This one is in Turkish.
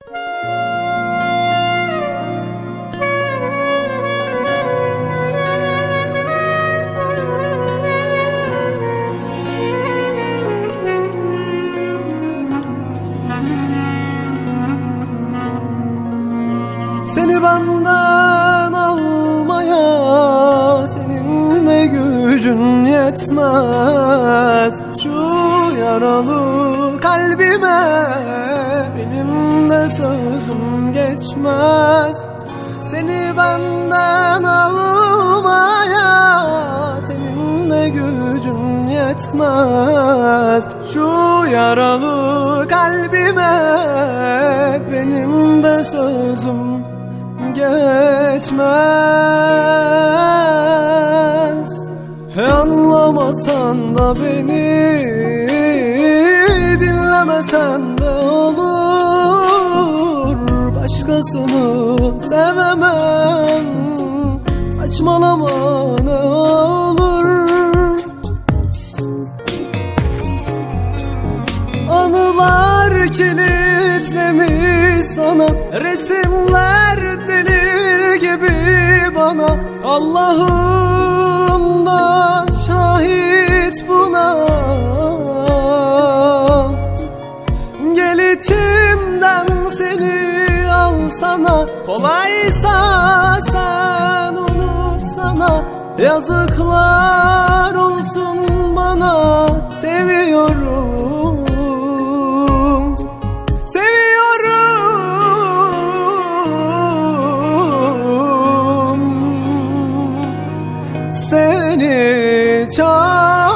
Seni benden almaya senin de gücün yetmez. Şu yaralı kalbime benim sözüm geçmez. Seni benden almaya senin de gücün yetmez. Şu yaralı kalbime benim de sözüm geçmez. He anlamasan da beni Dinlemesen Başkasını sevemem. Saçmalama ne olur. Anılar kilitlemiş sana Resimler delir gibi bana. Allah'ım bana Kolaysa sen unutsana Yazıklar olsun bana. Seviyorum. Seviyorum. Seni çok